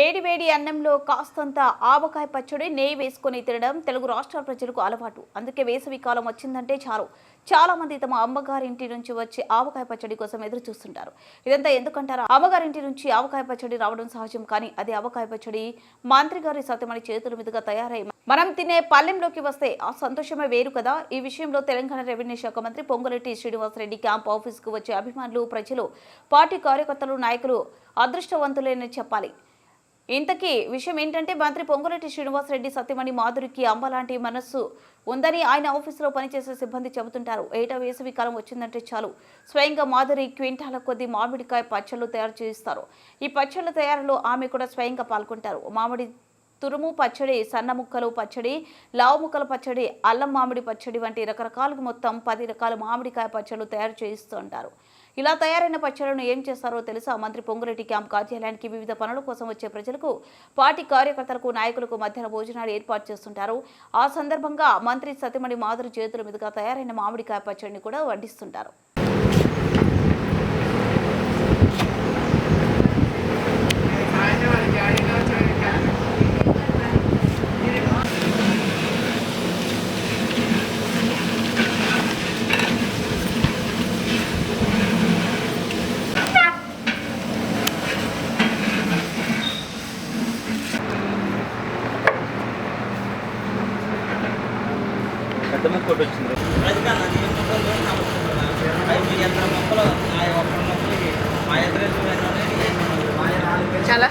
వేడి వేడి అన్నంలో కాస్తంత ఆవకాయ పచ్చడి నెయ్యి వేసుకొని తినడం తెలుగు రాష్ట్రాల ప్రజలకు అలవాటు. అందుకే వేసవి కాలం వచ్చిందంటే చాలు. చాలా మంది తమ అమ్మగారింటి నుంచి వచ్చి ఆవకాయ పచ్చడి కోసం ఎదురు చూస్తుంటారు. ఇదంతా ఎందుకంటారా? అమ్మగారింటి నుంచి ఆవకాయ పచ్చడి రావడం సహజం కానీ అదే ఆవకాయ పచ్చడి మంత్రి గారి సత్యమణి చేతుల మీదుగా తయారై మనం తినే పల్లెంలోకి వస్తే ఆ సంతోషమే వేరు కదా. ఈ విషయంలో తెలంగాణ రెవెన్యూ శాఖ మంత్రి పొంగులెట్టి శ్రీనివాసరెడ్డి క్యాంప్ ఆఫీస్కు వచ్చే అభిమానులు ప్రజలు పార్టీ కార్యకర్తలు నాయకులు అదృష్టవంతులేనని చెప్పాలి. ఇంతకీ విషయం ఏంటంటే మంత్రి పొంగురెడ్డి శ్రీనివాసరెడ్డి సత్యమణి మాధురికి అమ్మ లాంటి మనస్సు ఉందని ఆయన ఆఫీసులో పనిచేసే సిబ్బంది చెబుతుంటారు. ఏటా వేసవి కాలం వచ్చిందంటే చాలు. స్వయంగా మాధురి క్వింటాల కొద్ది మామిడికాయ పచ్చళ్ళు తయారు చేయిస్తారు. ఈ పచ్చళ్ళ తయారీలో ఆమె కూడా స్వయంగా పాల్గొంటారు. మామిడి తురుము పచ్చడి సన్న ముక్కలు పచ్చడి లావు ముక్కల పచ్చడి అల్లం మామిడి పచ్చడి వంటి రకరకాలుగా మొత్తం పది రకాల మామిడికాయ పచ్చళ్ళు తయారు చేయిస్తూ ఉంటారు ఇలా తయారైన పచ్చళ్ళను ఏం చేస్తారో తెలుసా? మంత్రి పొంగురెడ్డి క్యాంప్ కార్యాలయానికి వివిధ పనుల కోసం వచ్చే ప్రజలకు పార్టీ కార్యకర్తలకు నాయకులకు మధ్యాహ్న భోజనాలు ఏర్పాటు చేస్తుంటారు. ఆ సందర్భంగా మంత్రి సత్యమణి మాధురి చేతుల మీదుగా తయారైన మామిడికాయ పచ్చడిని కూడా వడ్డిస్తుంటారు పెద్ద ముక్క ఒకటి వచ్చింది అది కాదు అది ఏ మొక్కలు లేవు, నా మొక్కలు లేవు. అవి మీ ఇద్దరు మొక్కలు ఆ ఒక్క మొక్కలకి మా ఇద్దరు మా వచ్చింది. చాలా